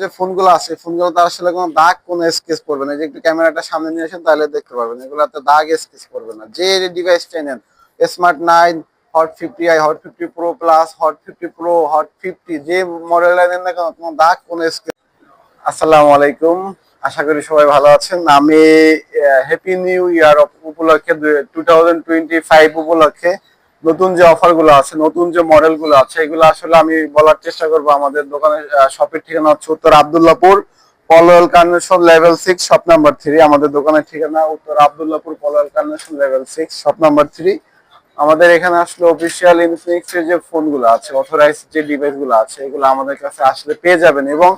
যে ফোনগুলো আছে, ফোনগুলোতে আসলে কোনো দাগ, কোনো স্কেচ পড়বে না। যে একটু ক্যামেরাটা সামনে নিয়ে আসেন, তাহলে দেখতে পারবেন। এগুলোতে দাগ স্কেচ পড়বে না। যে ডিভাইসটা নেন smart nine hot fifty I hot fifty pro plus hot fifty pro hot fifty যে মডেলটা নেন না কেন, কোনো দাগ, কোনো স্কেচ আসসালামু আলাইকুম। আশা করি সবাই ভালো আছেন। আমি হ্যাপি নিউ ইয়ার উপলক্ষে টু থাউজেন্ড টোয়েন্টি ফাইভ উপলক্ষে নতুন যে অফারগুলো আছে, নতুন যে মডেলগুলো আছে, এগুলো আসলে আমি বলার চেষ্টা করব আমাদের দোকানের শপের ঠিকানা হচ্ছে উত্তর Abdullahpur Polwel Carnation level six shop number three আমাদের দোকানের ঠিকানা উত্তর Abdullahpur Polwel Carnation level six shop number three আমাদের এখানে আসলে অফিসিয়াল ইনফিনিক্স এর যে ফোনগুলো আছে অথরাইজ যে ডিভাইসগুলো আছে, এগুলো আমাদের কাছে আসলে পেয়ে যাবেন এবং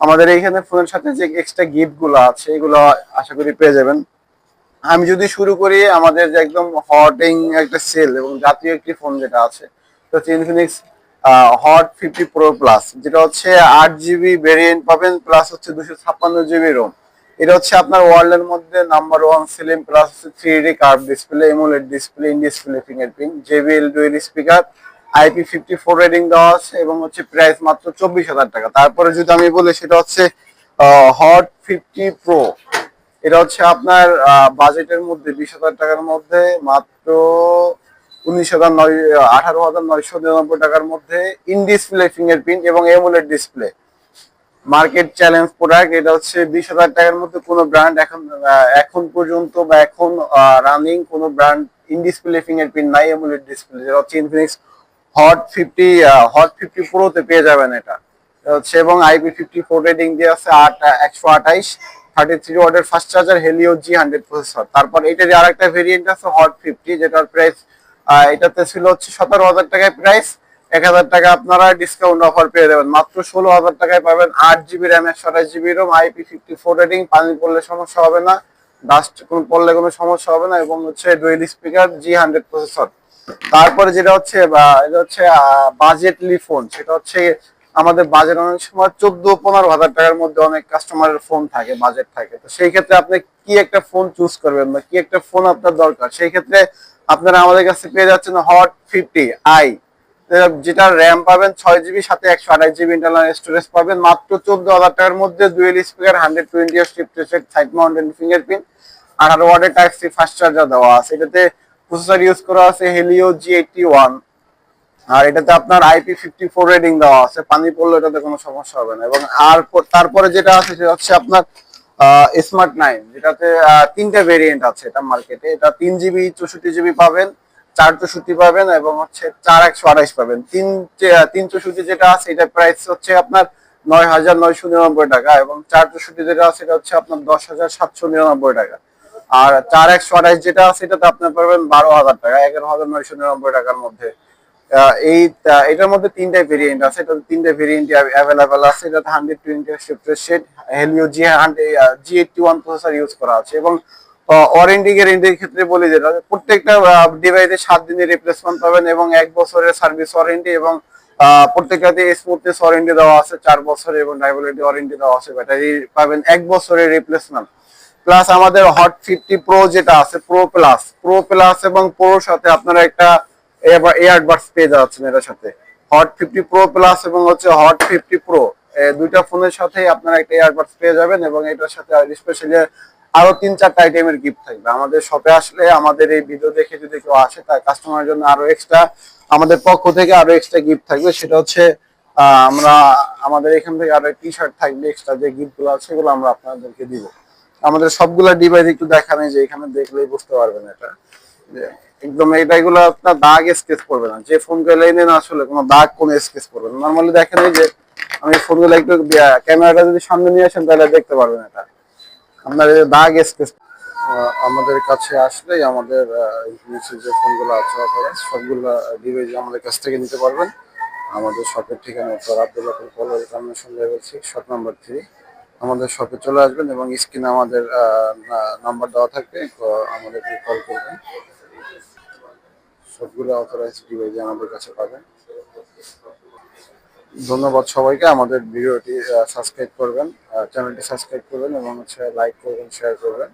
আমাদের এইখানে ফোনের সাথে যে এক্সট্রা গিফটগুলো আছে, এগুলো আশা করি পেয়ে যাবেন। আমি যদি শুরু করি, আমাদের যে একদম হটিং একটা সেল এবং জাতীয় একটি ফোন যেটা আছে, তো হচ্ছে Infinix hot fifty pro plus যেটা হচ্ছে আট জিবি ভেরিয়েন্ট পাবেন প্লাস হচ্ছে দুশো ছাপ্পান্ন জিবি রোম এটা হচ্ছে আপনার ওয়ার্ল্ডের মধ্যে নাম্বার ওয়ান সেলিং প্লাস হচ্ছে three D curve display AMOLED display in display fingerprint JBL dual speaker IP fifty four rating দেওয়া আছে এবং হচ্ছে প্রাইস মাত্র চব্বিশ হাজার টাকা। তারপরে যদি আমি বলি, সেটা হচ্ছে হট ফিফটি প্রো এটা হচ্ছে আপনার বাজেটের মধ্যে বিশ হাজার টাকার মধ্যে, মাত্র উনিশ হাজার নয়, আঠারো হাজার নয়শো নিরানব্বই টাকার মধ্যে ইন ডিসপ্লে ফিঙ্গারপ্রিন্ট এবং AMOLED display market challenge product এটা হচ্ছে বিশ হাজার টাকার মধ্যে কোনো ব্র্যান্ড এখন এখন পর্যন্ত বা এখন রানিং কোনো ব্র্যান্ড ইন ডিসপ্লে ফিঙ্গারপ্রিন্ট নাই এমুলেট ডিসপ্লে যেটা হচ্ছে Infinix hot fifty hot fifty প্রোতে পেয়ে যাবেন এটা। এটা হচ্ছে এবং আইপি ফিফটি ফোর রেটিং দিয়ে আছে, আট, একশো আঠাইশ। Thirty three fast charger Helio G hundred processor তারপর এটার আরেকটা ভেরিয়েন্ট আছে হট ফিফটি যেটার প্রাইস এটাতে ছিল হচ্ছে সতেরো হাজার টাকায় প্রাইস এক হাজার টাকা আপনারা ডিসকাউন্ট অফার পেয়ে যাবেন। মাত্র ষোলো হাজার টাকায় পাবেন আট জিবি র্যাম একশো আঠাশ GB ROM IP fifty four rating পানি পড়লে সমস্যা হবে না ডাস্ট পড়লে কোনো সমস্যা হবে না, এবং হচ্ছে dual speaker G hundred processor তারপরে যেটা হচ্ছে এটা হচ্ছে বাজেটলি ফোন সেটা হচ্ছে আমাদের বাজেট অনেক সময় চোদ্দ, পনেরো হাজার টাকার মধ্যে অনেক কাস্টমারের ফোন থাকে বাজেট থাকে। তো সেই ক্ষেত্রে আপনি কি একটা ফোন চুজ করবেন বা কি একটা ফোন আপনার দরকার? সেই ক্ষেত্রে আপনারা আমাদের কাছে পেয়ে যাচ্ছেন হট ফিফটি আই যেটা র্যাম পাবেন ছয় জিবি সাথে একশো আঠাশ জিবি ইন্টারনাল স্টোরেজ পাবেন। মাত্র চোদ্দ হাজার টাকার মধ্যে ডুয়েল স্পিকার হান্ড্রেড টোয়েন্টি শিফটেড সাইড মাউন্টেন ফিঙ্গারপ্রিন্ট আঠারো ওয়ার্ডের টাইপ সি ফাস্ট চার্জার দেওয়া আছে। এটাতে প্রসেসর ইউজ করা আছে হেলিও জি এইটটি ওয়ান আর এটাতে আপনার আইপি ফিফটি ফোর রেটিং দেওয়া আছে। পানি পড়লে এটাতে কোনো সমস্যা হবে না। এবং আর তারপরে যেটা আছে, সেটা হচ্ছে আপনার স্মার্ট নাইন যেটাতে তিনটা ভেরিয়েন্ট আছে এটা মার্কেটে এটা তিন জিবি চৌষট্টি জিবি পাবেন, চার চৌষট্টি পাবেন এবং হচ্ছে চার একশো আঠাইশ পাবেন। তিন তিন চৌষট্টি যেটা আছে, এটা প্রাইস হচ্ছে আপনার নয় হাজার নয়শো নিরানব্বই টাকা এবং চার চৌষট্টি যেটা আছে, এটা হচ্ছে আপনার দশ হাজার সাতশো নিরানব্বই টাকা। আর চার একশো আঠাইশ যেটা আছে, এটাতে আপনার পাবেন বারো হাজার টাকা, এগারো হাজার নয়শো নিরানব্বই টাকার মধ্যে। এই এটার মধ্যে তিনটা ভেরিয়েন্ট আছে। এটা তিনটা ভেরিয়েন্ট অ্যাভেলেবেল আছে। এটাতে hundred twenty শিফটের set Helio G hundred G eighty one processor use করা আছে। এবং ওয়ারেন্টি গ্যারেন্টির ক্ষেত্রে বলি যেটা, প্রত্যেকটা ডিভাইসে সাত দিনের রিপ্লেসমেন্ট পাবেন এবং এক বছরের সার্ভিস ওয়ারেন্টি এবং প্রত্যেকটাতে স্মুথনেস ওয়ারেন্টি দেওয়া আছে, চার বছরের এবং ড্রাইভাবিলিটি ওয়ারেন্টি দেওয়া আছে। ব্যাটারি পাবেন এক বছরের রিপ্লেসমেন্ট প্লাস আমাদের হট ফিফটি প্রো যেটা আছে প্রো প্লাস প্রো প্লাস এবং প্রোর সাথে আপনারা একটা এয়ারবাডস পেয়ে যাচ্ছেন এটার সাথে। হট ফিফটি প্রো প্লাস এবং হচ্ছে হট ফিফটি প্রো দুইটা ফোনের সাথে আপনারা একটা এয়ারবাডস পেয়ে যাবেন এবং এটার সাথে স্পেশালি আরও তিন চারটা আইটেমের গিফট থাকবে। আমাদের শপে আসলে আমাদের এই ভিডিও দেখে যদি কেউ আসে, তার কাস্টমারের জন্য আরও এক্সট্রা আমাদের পক্ষ থেকে আরও এক্সট্রা গিফট থাকবে। সেটা হচ্ছে আমরা, আমাদের এখান থেকে আরও টি শার্ট থাকবে এক্সট্রা যে গিফটগুলো আছে, সেগুলো আমরা আপনাদেরকে দিব। আমাদের সবগুলা ডিভাইস একটু দেখানো যে এখানে দেখলেই বুঝতে পারবেন এটা। একদম এটা এগুলো আপনার দাগ স্কেচ করবে না। যে ফোনগুলো নেন আসলে কোনো দাগ, কোনো স্কেচ করবে না। নর্মালি দেখেন এই যে, আমি ফোনগুলো একটু ক্যামেরাটা যদি সামনে নিয়ে আসেন তাহলে দেখতে পারবেন এটা। আপনার এই দাগ স্কেচ আমাদের কাছে আসলেই আমাদের ইনফিনিক্সের যে ফোনগুলো আছে অথবা সবগুলো ডিভাইস আমাদের কাছ থেকে নিতে পারবেন। আমাদের শপের ঠিকানা উত্তর Abdullahpur college Carnation level six shop number three আমাদের শপে চলে আসবেন এবং স্ক্রিনে আমাদের নাম্বার দেওয়া থাকবে। আমাদেরকে কল করবেন। সবগুলো অথরাইজ আমাদের কাছে পাবেন। ধন্যবাদ সবাইকে। আমাদের ভিডিওটি সাবস্ক্রাইব করবেন চ্যানেলটি সাবস্ক্রাইব করবেন এবং হচ্ছে লাইক করবেন শেয়ার করবেন।